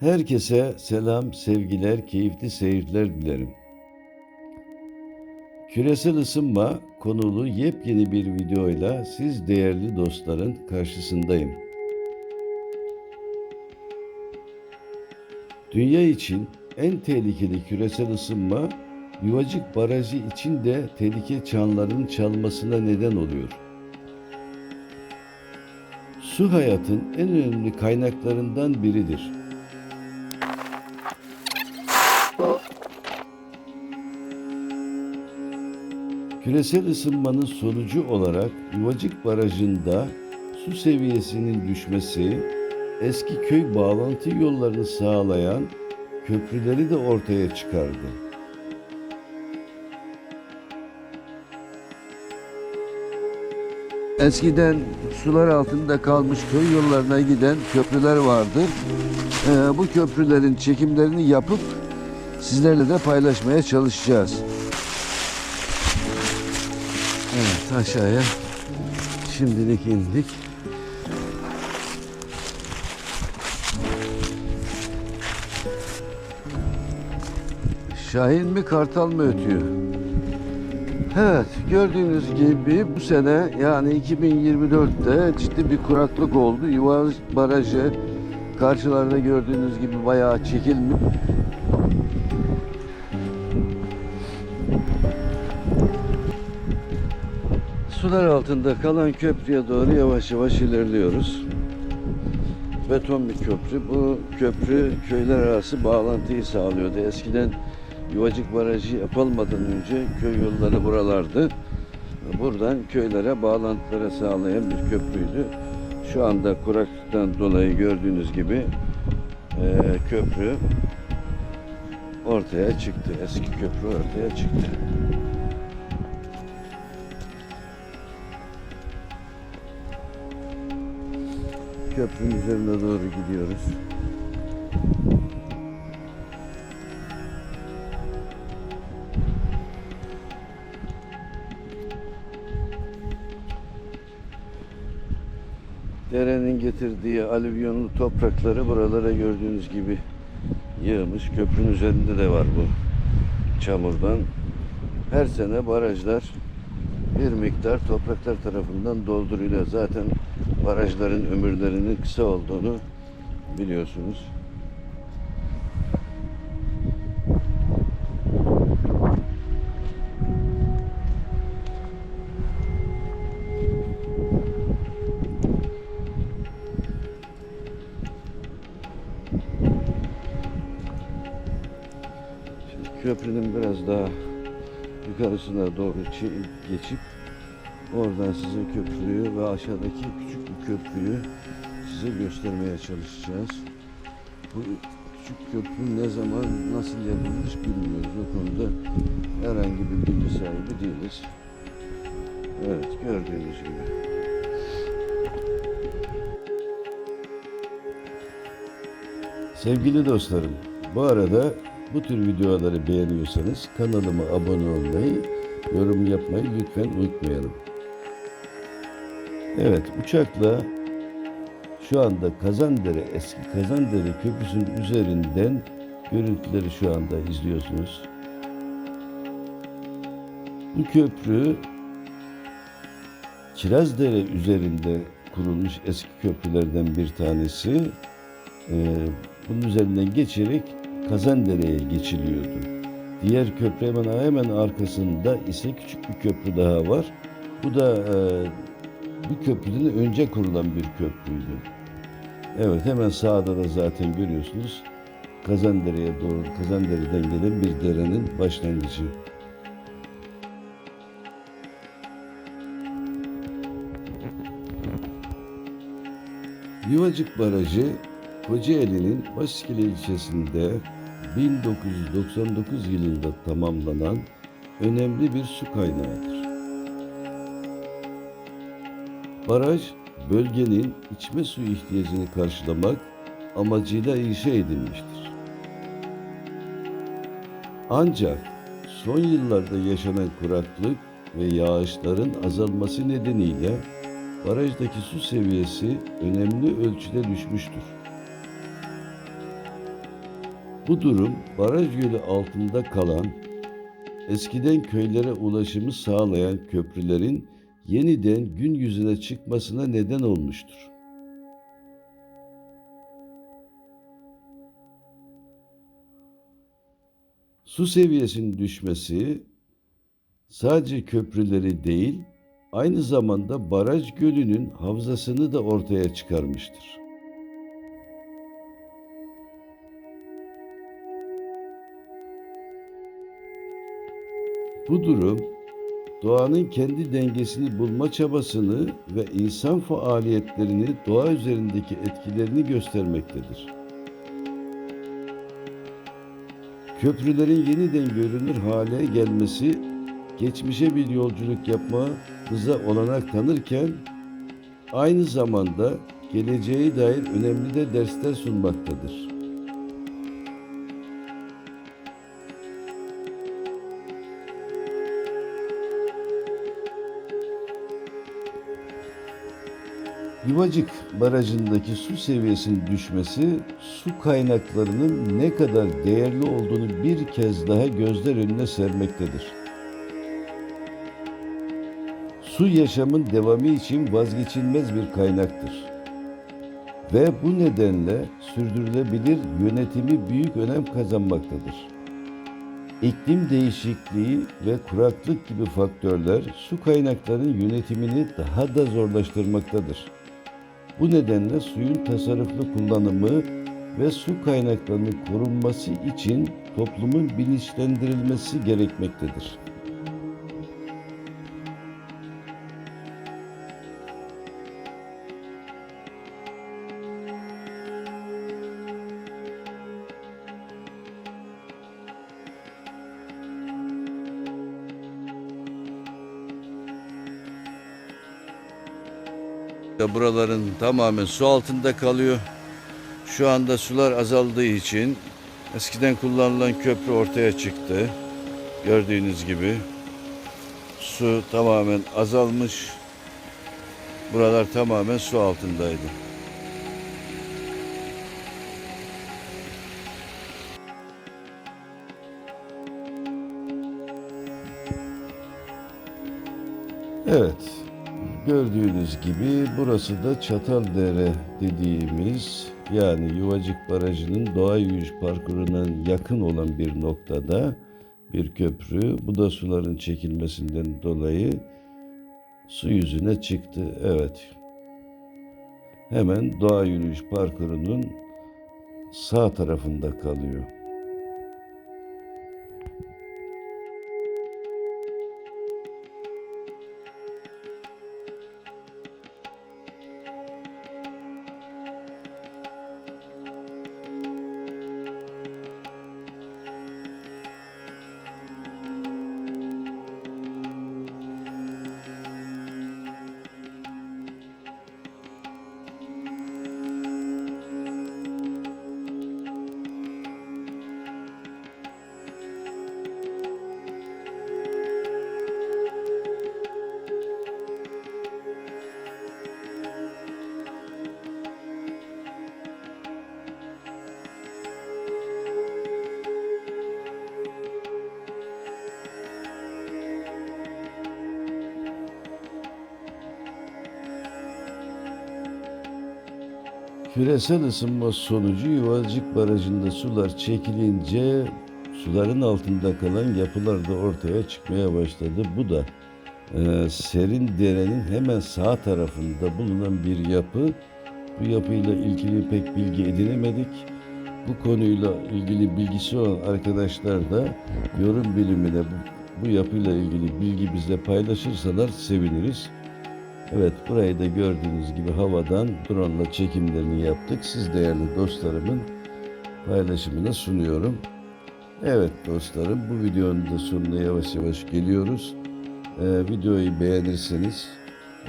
Herkese selam, sevgiler, keyifli seyirler dilerim. Küresel ısınma konulu yepyeni bir videoyla siz değerli dostların karşısındayım. Dünya için en tehlikeli küresel ısınma Yuvacık Barajı için de tehlike çanlarının çalmasına neden oluyor. Su hayatın en önemli kaynaklarından biridir. Küresel ısınmanın sonucu olarak Yuvacık Barajı'nda su seviyesinin düşmesi, eski köy bağlantı yollarını sağlayan köprüleri de ortaya çıkardı. Eskiden sular altında kalmış köy yollarına giden köprüler vardı. Ee, bu köprülerin çekimlerini yapıp sizlerle de paylaşmaya çalışacağız. Aşağıya şimdilik indik. Şahin mi kartal mı ötüyor? Evet, gördüğünüz gibi bu sene yani 2024'te ciddi bir kuraklık oldu. Yuvarlak Barajı karşılarda gördüğünüz gibi bayağı çekilmiş. Sular altında kalan köprüye doğru yavaş yavaş ilerliyoruz. Beton bir köprü. Bu köprü köyler arası bağlantıyı sağlıyordu. Eskiden Yuvacık Barajı yapılmadan önce köy yolları buralardı. Buradan köylere bağlantıları sağlayan bir köprüydü. Şu anda kuraklıktan dolayı gördüğünüz gibi eee, köprü ortaya çıktı. Eski köprü ortaya çıktı. Köprünün üzerine doğru gidiyoruz. Derenin getirdiği alüvyonlu toprakları buralara gördüğünüz gibi yığmış. Köprünün üzerinde de var bu çamurdan. Her sene barajlar bir miktar topraklar tarafından dolduruluyor. Zaten barajların ömürlerinin kısa olduğunu biliyorsunuz. Şimdi köprünün biraz daha yukarısına doğru geçip oradan size köprüyü ve aşağıdaki küçük bir köprüyü size göstermeye çalışacağız. Bu küçük köprü ne zaman nasıl yapılmış bilmiyoruz. O konuda herhangi bir bilgi sahibi değiliz. Evet gördüğünüz gibi. Sevgili dostlarım, bu arada bu tür videoları beğeniyorsanız kanalıma abone olmayı, yorum yapmayı lütfen unutmayalım. Evet, uçakla şu anda Kazandere, eski Kazandere Köprüsü'nün üzerinden görüntüleri şu anda izliyorsunuz. Bu köprü Kirazdere üzerinde kurulmuş eski köprülerden bir tanesi. Ee, bunun üzerinden geçerek Kazandere'ye geçiliyordu. Diğer köprü hemen hemen arkasında ise küçük bir köprü daha var. Bu da e, bu köprüden önce kurulan bir köprüydü. Evet hemen sağda da zaten görüyorsunuz Kazandere'ye doğru Kazandere'den gelen bir derenin başlangıcı. Yuvacık Barajı Kocaeli'nin Baskile ilçesinde 1999 yılında tamamlanan önemli bir su kaynağıdır. Baraj, bölgenin içme suyu ihtiyacını karşılamak amacıyla inşa edilmiştir. Ancak son yıllarda yaşanan kuraklık ve yağışların azalması nedeniyle barajdaki su seviyesi önemli ölçüde düşmüştür. Bu durum baraj gölü altında kalan eskiden köylere ulaşımı sağlayan köprülerin yeniden gün yüzüne çıkmasına neden olmuştur. Su seviyesinin düşmesi sadece köprüleri değil, aynı zamanda baraj gölünün havzasını da ortaya çıkarmıştır. Bu durum doğanın kendi dengesini bulma çabasını ve insan faaliyetlerini doğa üzerindeki etkilerini göstermektedir. Köprülerin yeniden görünür hale gelmesi geçmişe bir yolculuk yapmamıza olanak tanırken aynı zamanda geleceğe dair önemli de dersler sunmaktadır. Yuvacık Barajı'ndaki su seviyesinin düşmesi su kaynaklarının ne kadar değerli olduğunu bir kez daha gözler önüne sermektedir. Su yaşamın devamı için vazgeçilmez bir kaynaktır. Ve bu nedenle sürdürülebilir yönetimi büyük önem kazanmaktadır. İklim değişikliği ve kuraklık gibi faktörler su kaynaklarının yönetimini daha da zorlaştırmaktadır. Bu nedenle suyun tasarruflu kullanımı ve su kaynaklarının korunması için toplumun bilinçlendirilmesi gerekmektedir. Ya Buraların tamamen su altında kalıyor. Şu anda sular azaldığı için eskiden kullanılan köprü ortaya çıktı. Gördüğünüz gibi su tamamen azalmış. Buralar tamamen su altındaydı. Evet, gördüğünüz gibi burası da Çataldere dediğimiz yani Yuvacık Barajı'nın doğa yürüyüş parkuruna yakın olan bir noktada bir köprü. Bu da suların çekilmesinden dolayı su yüzüne çıktı. Evet. Hemen doğa yürüyüş parkurunun sağ tarafında kalıyor. Küresel ısınma sonucu Yuvacık Barajı'nda sular çekilince suların altında kalan yapılar da ortaya çıkmaya başladı. Bu da e, Serin Dere'nin hemen sağ tarafında bulunan bir yapı. Bu yapıyla ilgili pek bilgi edinemedik. Bu konuyla ilgili bilgisi olan arkadaşlar da yorum bilimine bu, bu yapıyla ilgili bilgi bizle paylaşırsalar seviniriz. Evet burayı da gördüğünüz gibi havadan drone ile çekimlerini yaptık. Siz değerli dostlarımın paylaşımına sunuyorum. Evet dostlarım bu videonun da sonuna yavaş yavaş geliyoruz. Ee, videoyu beğenirseniz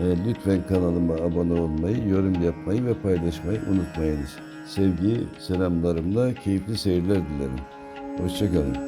e, lütfen kanalıma abone olmayı, yorum yapmayı ve paylaşmayı unutmayınız. Sevgi, selamlarımla keyifli seyirler dilerim. Hoşçakalın.